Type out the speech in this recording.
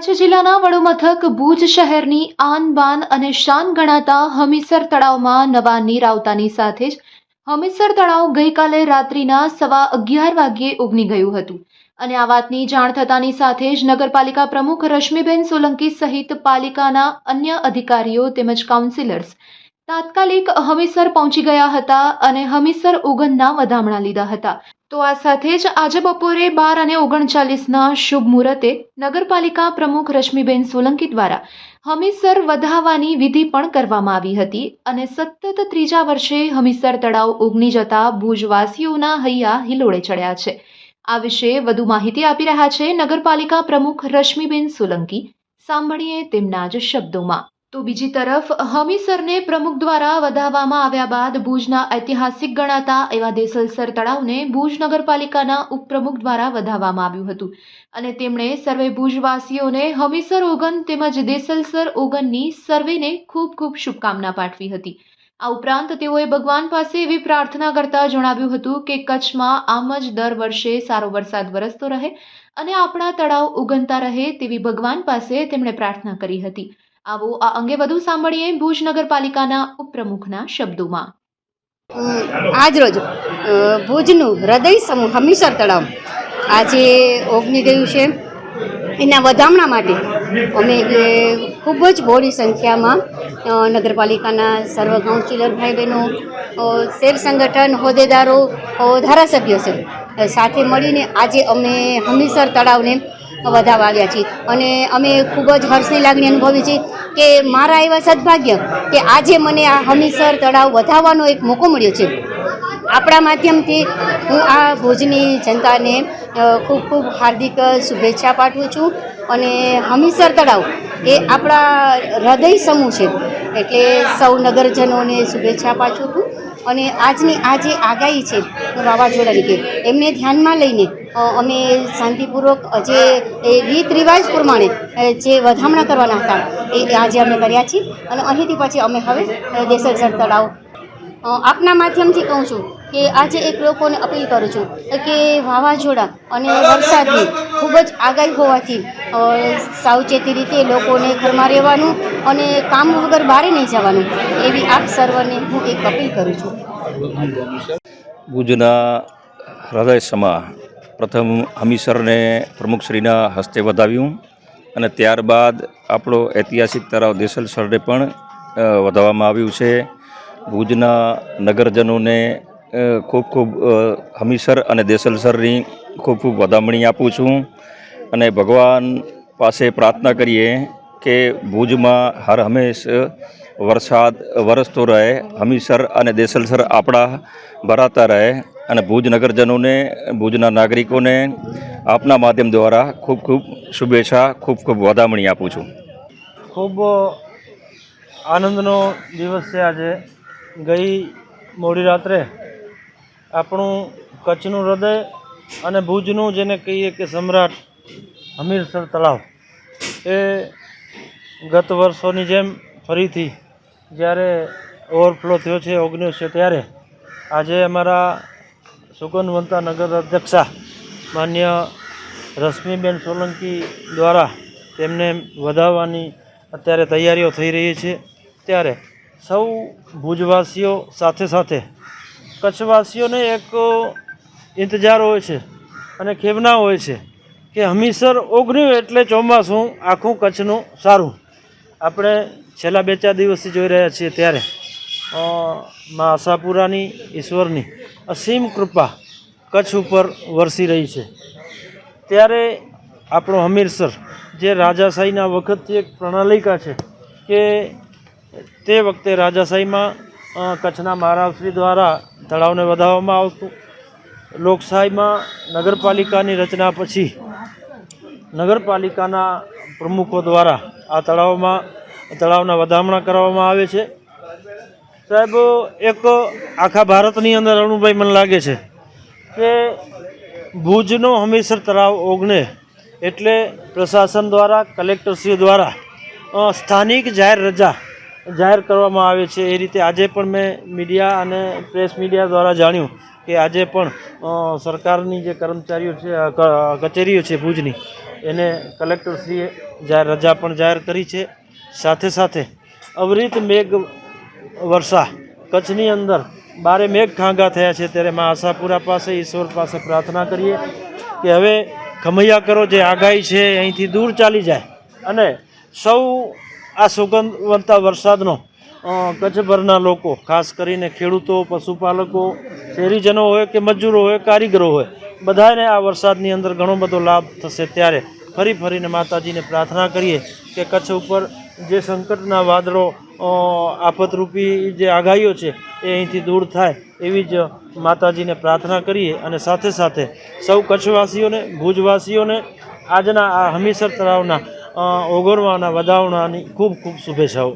કચ્છ જિલ્લાના વડુમથક ભુજ શહેરની આન બાન અને શાન ગણાતા હમીસર તળાવમાં નવા નીર આવતાની સાથે જ હમીસર તળાવ ગઈકાલે રાત્રિના સવા અગિયાર વાગ્યે ઉગની ગયું હતું. અને આ વાતની જાણ થતાની સાથે જ નગરપાલિકા પ્રમુખ રશ્મિબેન સોલંકી સહિત પાલિકાના અન્ય અધિકારીઓ તેમજ કાઉન્સિલર્સ તાત્કાલિક હમીસર પહોંચી ગયા હતા અને હમીસર ઉગનના વધામણા લીધા હતા. તો આ સાથે જ આજે બપોરે બાર અને ઓગણચાલીસના શુભ મુહૂર્તે નગરપાલિકા પ્રમુખ રશ્મિબેન સોલંકી દ્વારા હમીસર વધાવવાની વિધિ પણ કરવામાં આવી હતી અને સતત ત્રીજા વર્ષે હમીસર તળાવ ઉગની જતા ભુજવાસીઓના હૈયા હિલોળે ચડ્યા છે. આ વિશે વધુ માહિતી આપી રહ્યા છે નગરપાલિકા પ્રમુખ રશ્મિબેન સોલંકી. સાંભળીએ તેમના જ શબ્દોમાં. તો બીજી તરફ, હમીસરને પ્રમુખ દ્વારા વધાવવામાં આવ્યા બાદ ભુજના ઐતિહાસિક ગણાતા એવા દેસલસર તળાવને ભુજ નગરપાલિકાના ઉપપ્રમુખ દ્વારા વધાવવામાં આવ્યું હતું. અને તેમણે સર્વે ભુજવાસીઓને હમીસર ઓગન તેમજ દેસલસર ઓગનની સર્વેને ખૂબ ખૂબ શુભકામના પાઠવી હતી. આ ઉપરાંત તેઓએ ભગવાન પાસે એવી પ્રાર્થના કરતા જણાવ્યું હતું કે કચ્છમાં આમ જ દર વર્ષે સારો વરસાદ વરસતો રહે અને આપણા તળાવ ઉગનતા રહે તેવી ભગવાન પાસે તેમણે પ્રાર્થના કરી હતી. આવો આ અંગે વધુ સાંભળીએ ભુજ નગરપાલિકાના ઉપપ્રમુખના શબ્દોમાં. આજ રોજ ભુજનું હૃદય સમૂહ હમીસર તળાવ આજે ઓગની ગયું છે. એના વધામણા માટે અમે ખૂબ જ બહોળી સંખ્યામાં નગરપાલિકાના સર્વ કાઉન્સિલર ભાઈ બહેનો શેર સંગઠન, હોદ્દેદારો ધારાસભ્યો છે, સાથે મળીને આજે અમે હમીસર તળાવને વધાવવા આવ્યા છીએ. અને અમે ખૂબ જ હર્ષની લાગણી અનુભવી છે કે મારા એવા સદભાગ્ય કે આજે મને આ હમીસર તળાવ વધાવવાનો એક મોકો મળ્યો છે. આપણા માધ્યમથી હું આ ભુજની જનતાને ખૂબ ખૂબ હાર્દિક શુભેચ્છા પાઠવું છું. અને હમીસર તળાવ એ આપણા હૃદય સમૂહ છે. એટલે સૌ નગરજનોને શુભેચ્છા પાઠવું છું. અને આજની આ જે આગાહી છે વાવાઝોડાની કે એમને ધ્યાનમાં લઈને અમે શાંતિપૂર્વક જે રીત રિવાજ પ્રમાણે જે વધામણા કરવાના હતા, એ આજે અમે કર્યા છીએ. અને અહીંથી પછી અમે હવે દેસરસર તળાવ આપના માધ્યમથી કહું છું કે આજે એક લોકોને અપીલ કરું છું કે વાવાઝોડા અને વરસાદની ખૂબ જ આગાહી હોવાથી સાવચેતી રીતે લોકોને ઘરમાં રહેવાનું અને કામ વગર બહાર નહીં જવાનું એવી આપ સર્વને હું એક અપીલ કરું છું. ભુજના હૃદય સમા પ્રથમ હમીસરને પ્રમુખશ્રીના હસ્તે વધાવ્યું અને ત્યારબાદ આપણો ઐતિહાસિક તળાવ દેસલસરને પણ અ, વધાવવામાં આવ્યું છે. ભુજના નગરજનોને ખૂબ ખૂબ હમીસર અને દેસલસરની ખૂબ ખૂબ વધામણી આપું છું અને ભગવાન પાસે પ્રાર્થના કરીએ કે ભુજમાં હર હંમેશ વરસાદ વરસતો રહે, હમીસર અને દેસલસર આપણા ભરાતા રહે અને ભુજ નગરજનોને, ભુજના નાગરિકોને આપના માધ્યમ દ્વારા ખૂબ ખૂબ શુભેચ્છા, ખૂબ ખૂબ વધામણી આપું છું. ખૂબ આનંદનો દિવસ છે આજે. ગઈ મોડી રાત્રે આપણું કચ્છનું હૃદય અને ભુજનું જેને કહીએ કે સમ્રાટ હમીરસર તળાવ, એ ગત વર્ષોની જેમ ફરીથી જ્યારે ઓવરફ્લો થયો છે ઓગણીસો ત્યારે, આજે અમારા સુગનવંતા નગર અધ્યક્ષા માન્ય રશ્મિબેન સોલંકી દ્વારા તેમને વધાવવાની અત્યારે તૈયારીઓ થઈ રહી છે. ત્યારે સૌ ભુજવાસીઓ સાથે સાથે કચ્છવાસીઓને એક ઇંતજાર હોય છે અને ખેવના હોય છે કે હમીસર ઓગણ્યું એટલે ચોમાસું આખું કચ્છનું સારું. આપણે છેલ્લા બે ચાર દિવસથી જોઈ રહ્યા છીએ ત્યારે મા આશાપુરાની ઈશ્વરની અસીમ કૃપા કચ્છ ઉપર વરસી રહી છે. ત્યારે આપણો હમીરસર જે રાજાશાહીના વખતથી એક પ્રણાલિકા છે કે તે વખતે રાજાશાહીમાં કચ્છના મહારાજશ્રી દ્વારા તળાવને વધારવામાં આવતું. લોકશાહીમાં નગરપાલિકાની રચના પછી નગરપાલિકાના પ્રમુખો દ્વારા આ તળાવમાં, તળાવના વધામણા કરવામાં આવે છે. સાહેબ, એક આખા ભારતની અંદર અરુણભાઈ મને લાગે છે કે ભુજનો હમીસર તળાવ ઓગણે એટલે પ્રશાસન દ્વારા, કલેક્ટરશ્રી દ્વારા સ્થાનિક જાહેર રજા જાહેર કરવામાં આવે છે. એ રીતે આજે પણ મેં મીડિયા અને પ્રેસ મીડિયા દ્વારા જાણ્યું કે આજે પણ સરકારની જે કર્મચારીઓ છે કચેરીઓ છે ભુજની, એને કલેક્ટરશ્રીએ જાહેર, રજા પણ જાહેર કરી છે. સાથે સાથે અવિરત મેઘ વર્ષા, કચ્છની અંદર બારે મેઘ ખાંગા થયા છે ત્યારે મા આશાપુરા પાસે, ઈશ્વર પાસે પ્રાર્થના કરીએ કે હવે ખમૈયા કરો જે આગાહી છે, અહીંથી દૂર ચાલી જાય. અને સૌ આ સુગંધવંતા વરસાદનો કચ્છભરના લોકો, ખાસ કરીને ખેડૂતો, પશુપાલકો, શહેરીજનો હોય કે મજૂરો હોય, કારીગરો હોય, બધાને આ વરસાદની અંદર ઘણો બધો લાભ થશે ત્યારે ફરી ફરીને માતાજીને પ્રાર્થના કરીએ કે કચ્છ ઉપર જે સંકટના વાદળો આફતરૂપી જે આગાહીઓ છે એ અહીંથી દૂર થાય એવી જ માતાજીને પ્રાર્થના કરીએ અને સાથે સાથે સૌ કચ્છવાસીઓને, ભુજવાસીઓને આજના આ હમીસર તળાવના ઓગરવાના વધાવણાની ખૂબ ખૂબ શુભેચ્છાઓ.